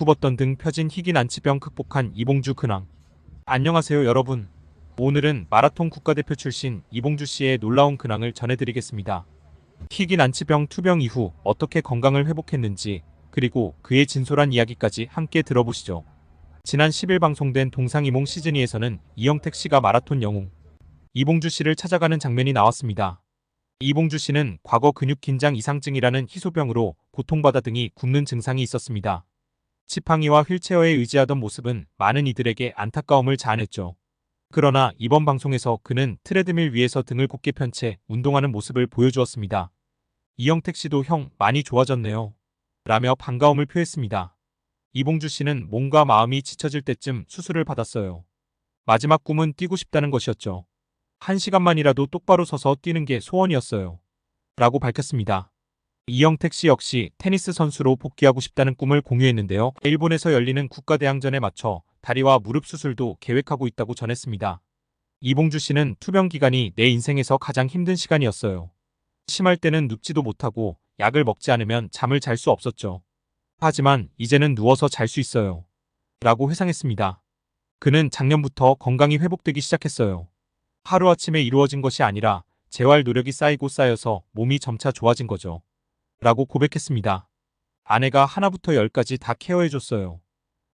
굽었던 등 펴진 희귀 난치병 극복한 이봉주 근황. 안녕하세요 여러분. 오늘은 마라톤 국가대표 출신 이봉주 씨의 놀라운 근황을 전해드리겠습니다. 희귀 난치병 투병 이후 어떻게 건강을 회복했는지 그리고 그의 진솔한 이야기까지 함께 들어보시죠. 지난 10일 방송된 동상이몽 시즌2에서는 이영택 씨가 마라톤 영웅 이봉주 씨를 찾아가는 장면이 나왔습니다. 이봉주 씨는 과거 근육 긴장 이상증이라는 희소병으로 고통받아 등이 굽는 증상이 있었습니다. 지팡이와 휠체어에 의지하던 모습은 많은 이들에게 안타까움을 자아냈죠. 그러나 이번 방송에서 그는 트레드밀 위에서 등을 곧게 편 채 운동하는 모습을 보여주었습니다. 이영택 씨도 형 많이 좋아졌네요. 라며 반가움을 표했습니다. 이봉주 씨는 몸과 마음이 지쳐질 때쯤 수술을 받았어요. 마지막 꿈은 뛰고 싶다는 것이었죠. 한 시간만이라도 똑바로 서서 뛰는 게 소원이었어요. 라고 밝혔습니다. 이영택 씨 역시 테니스 선수로 복귀하고 싶다는 꿈을 공유했는데요. 일본에서 열리는 국가대항전에 맞춰 다리와 무릎 수술도 계획하고 있다고 전했습니다. 이봉주 씨는 투병 기간이 내 인생에서 가장 힘든 시간이었어요. 심할 때는 눕지도 못하고 약을 먹지 않으면 잠을 잘 수 없었죠. 하지만 이제는 누워서 잘 수 있어요. 라고 회상했습니다. 그는 작년부터 건강이 회복되기 시작했어요. 하루아침에 이루어진 것이 아니라 재활 노력이 쌓이고 쌓여서 몸이 점차 좋아진 거죠. 라고 고백했습니다. 아내가 하나부터 열까지 다 케어해줬어요.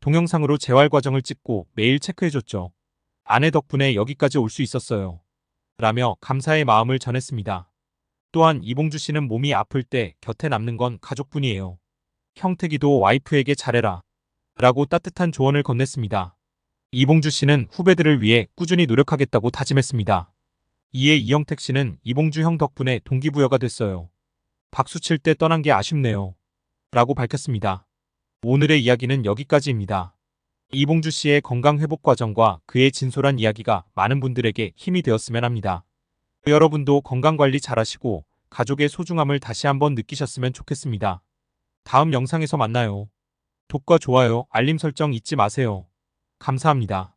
동영상으로 재활 과정을 찍고 매일 체크해줬죠. 아내 덕분에 여기까지 올 수 있었어요. 라며 감사의 마음을 전했습니다. 또한 이봉주 씨는 몸이 아플 때 곁에 남는 건 가족뿐이에요. 형택이도 와이프에게 잘해라. 라고 따뜻한 조언을 건넸습니다. 이봉주 씨는 후배들을 위해 꾸준히 노력하겠다고 다짐했습니다. 이에 이영택 씨는 이봉주 형 덕분에 동기부여가 됐어요. 박수 칠 때 떠난 게 아쉽네요. 라고 밝혔습니다. 오늘의 이야기는 여기까지입니다. 이봉주 씨의 건강 회복 과정과 그의 진솔한 이야기가 많은 분들에게 힘이 되었으면 합니다. 여러분도 건강 관리 잘하시고 가족의 소중함을 다시 한번 느끼셨으면 좋겠습니다. 다음 영상에서 만나요. 독과 좋아요, 알림 설정 잊지 마세요. 감사합니다.